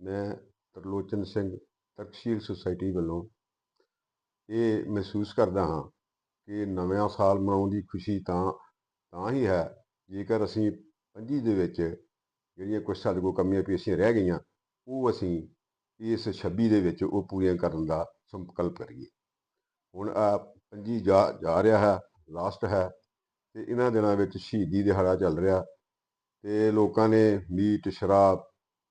ਮੈਂ ਤਰਲੋਚਨ ਸਿੰਘ, ਤਰਕਸ਼ੀਲ ਸੁਸਾਇਟੀ ਵੱਲੋਂ ਇਹ ਮਹਿਸੂਸ ਕਰਦਾ ਹਾਂ ਕਿ ਨਵਾਂ ਸਾਲ ਮਨਾਉਣ ਦੀ ਖੁਸ਼ੀ ਤਾਂ ਤਾਂ ਹੀ ਹੈ, ਜੇਕਰ ਅਸੀਂ ਪੰਜੀ ਦੇ ਵਿੱਚ ਜਿਹੜੀਆਂ ਕੁਝ ਸਾਡੇ ਕੋਲ ਕਮੀਆਂ ਪੇਸ਼ੀਆਂ ਰਹਿ ਗਈਆਂ, ਉਹ ਅਸੀਂ ਇਸ 26 ਦੇ ਵਿੱਚ ਉਹ ਪੂਰੀਆਂ ਕਰਨ ਦਾ ਸੰਕਲਪ ਕਰੀਏ। ਹੁਣ ਆ ਪੰਜੀ ਜਾ ਜਾ ਰਿਹਾ ਹੈ ਲਾਸਟ ਹੈ ਤੇ ਇਹਨਾਂ ਦਿਨਾਂ ਵਿੱਚ ਸ਼ਹੀਦੀ ਦਿਹਾੜਾ ਚੱਲ ਰਿਹਾ ਤੇ ਲੋਕਾਂ ਨੇ ਮੀਟ, ਸ਼ਰਾਬ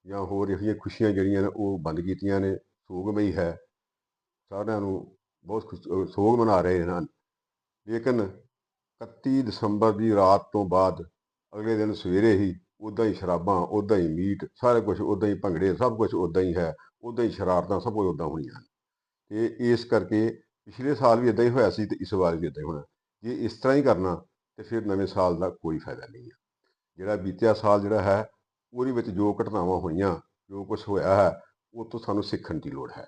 ਜਾਂ ਹੋਰ ਇਹੋ ਜਿਹੀਆਂ ਖੁਸ਼ੀਆਂ ਜਿਹੜੀਆਂ ਨੇ ਉਹ ਬੰਦ ਕੀਤੀਆਂ ਨੇ ਸੋਗਮਈ ਹੈ। ਸਾਰਿਆਂ ਨੂੰ ਬਹੁਤ ਖੁਸ਼ ਸੋਗ ਮਨਾ ਰਹੇ ਹਨ। ਲੇਕਿਨ 31 ਦਸੰਬਰ ਦੀ ਰਾਤ ਤੋਂ ਬਾਅਦ ਅਗਲੇ ਦਿਨ ਸਵੇਰੇ ਹੀ ਉਦਾਂ ਹੀ ਸ਼ਰਾਬਾਂ ਉਦਾਂ ਹੀ ਮੀਟ, ਸਾਰਾ ਕੁਝ ਉਦਾਂ ਹੀ ਭੰਗੜੇ, ਸਭ ਕੁਝ ਉਦਾਂ ਹੀ ਹੈ। ਉਦਾਂ ਹੀ ਸ਼ਰਾਰਤਾਂ ਸਭ ਕੁਝ ਉਦਾਂ ਹੋਣੀਆਂ ਹਨ। ਤੇ ਇਸ ਕਰਕੇ ਪਿਛਲੇ ਸਾਲ ਵੀ ਇਦਾਂ ਹੀ ਹੋਇਆ ਸੀ ਤੇ ਇਸ ਵਾਰ ਵੀ ਇਦਾਂ ਹੀ ਹੋਣਾ। ਜੇ ਇਸ ਤਰ੍ਹਾਂ ਹੀ ਕਰਨਾ ਤੇ ਫਿਰ ਨਵੇਂ ਸਾਲ ਦਾ ਕੋਈ ਫਾਇਦਾ ਨਹੀਂ ਹੈ ਜਿਹੜਾ ਬੀਤਿਆ ਸਾਲ ਜਿਹੜਾ ਹੈ ਉਹਦੇ ਵਿੱਚ ਜੋ ਘਟਨਾਵਾਂ ਹੋਈਆਂ, ਜੋ ਕੁਝ ਹੋਇਆ ਹੈ, ਉਹ ਤੋਂ ਸਾਨੂੰ ਸਿੱਖਣ ਦੀ ਲੋੜ ਹੈ।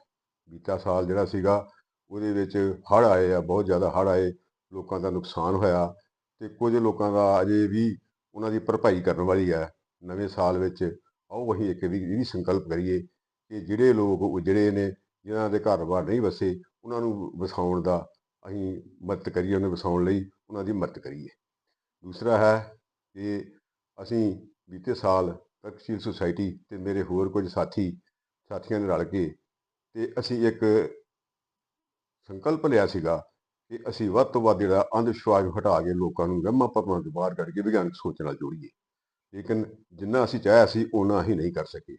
ਬੀਤਾ ਸਾਲ ਜਿਹੜਾ ਸੀਗਾ, ਉਹਦੇ ਵਿੱਚ ਹੜ੍ਹ ਆਏ ਆ, ਬਹੁਤ ਜ਼ਿਆਦਾ ਹੜ੍ਹ ਆਏ, ਲੋਕਾਂ ਦਾ ਨੁਕਸਾਨ ਹੋਇਆ ਤੇ ਕੁਝ ਲੋਕਾਂ ਦਾ ਅਜੇ ਵੀ ਉਹਨਾਂ ਦੀ ਭਰਪਾਈ ਕਰਨ ਵਾਲੀ ਹੈ। ਨਵੇਂ ਸਾਲ ਵਿੱਚ ਆਓ ਅਸੀਂ ਇੱਕ ਵੀ ਇਹ ਵੀ ਸੰਕਲਪ ਕਰੀਏ ਕਿ ਜਿਹੜੇ ਲੋਕ ਉਜੜੇ ਨੇ, ਜਿਨ੍ਹਾਂ ਦੇ ਘਰ-ਬਾਰ ਨਹੀਂ ਵਸੇ, ਉਹਨਾਂ ਨੂੰ ਵਸਾਉਣ ਦਾ ਅਸੀਂ ਮਦਦ ਕਰੀਏ, ਉਹਨੂੰ ਵਸਾਉਣ ਲਈ ਉਹਨਾਂ ਦੀ ਮਦਦ ਕਰੀਏ। ਦੂਸਰਾ ਹੈ ਕਿ ਅਸੀਂ ਬੀਤੇ ਸਾਲ ਤਕਸ਼ੀਲ ਸੁਸਾਇਟੀ ਤੇ ਮੇਰੇ ਹੋਰ ਕੁਝ ਸਾਥੀ, ਸਾਥੀਆਂ ਨੇ ਰਲ ਕੇ ਤੇ ਅਸੀਂ ਇੱਕ ਸੰਕਲਪ ਲਿਆ ਸੀਗਾ ਕਿ ਅਸੀਂ ਵੱਧ ਤੋਂ ਵੱਧ ਜਿਹੜਾ ਅੰਧ ਵਿਸ਼ਵਾਸ ਹਟਾ ਕੇ ਲੋਕਾਂ ਨੂੰ ਵਹਿਮਾਂ ਭਰਮਾਂ ਤੋਂ ਬਾਹਰ ਕੱਢ ਕੇ ਵਿਗਿਆਨਕ ਸੋਚ ਨਾਲ ਜੋੜੀਏ। ਲੇਕਿਨ ਜਿੰਨਾ ਅਸੀਂ ਚਾਹਿਆ ਸੀ ਉਹਨਾਂ ਹੀ ਨਹੀਂ ਕਰ ਸਕੇ।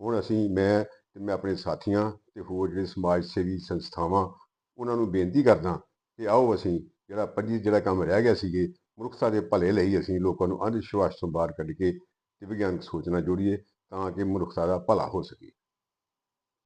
ਹੁਣ ਅਸੀਂ, ਮੈਂ ਤੇ ਮੈਂ ਆਪਣੇ ਸਾਥੀਆਂ ਤੇ ਹੋਰ ਜਿਹੜੇ ਸਮਾਜ ਸੇਵੀ ਸੰਸਥਾਵਾਂ, ਉਹਨਾਂ ਨੂੰ ਬੇਨਤੀ ਕਰਦਾ ਕਿ ਆਓ ਅਸੀਂ ਜਿਹੜਾ ਪੰਜੀ ਜਿਹੜਾ ਕੰਮ ਰਹਿ ਗਿਆ ਸੀਗੇ, ਮਨੁੱਖਤਾ ਦੇ ਭਲੇ ਲਈ ਅਸੀਂ ਲੋਕਾਂ ਨੂੰ ਅੰਧ ਵਿਸ਼ਵਾਸ ਤੋਂ ਬਾਹਰ ਕੱਢ ਕੇ ਤੇ ਵਿਗਿਆਨਕ ਸੋਚ ਨਾਲ ਜੋੜੀਏ ਤਾਂ ਕਿ ਮਨੁੱਖਤਾ ਦਾ ਭਲਾ ਹੋ ਸਕੇ।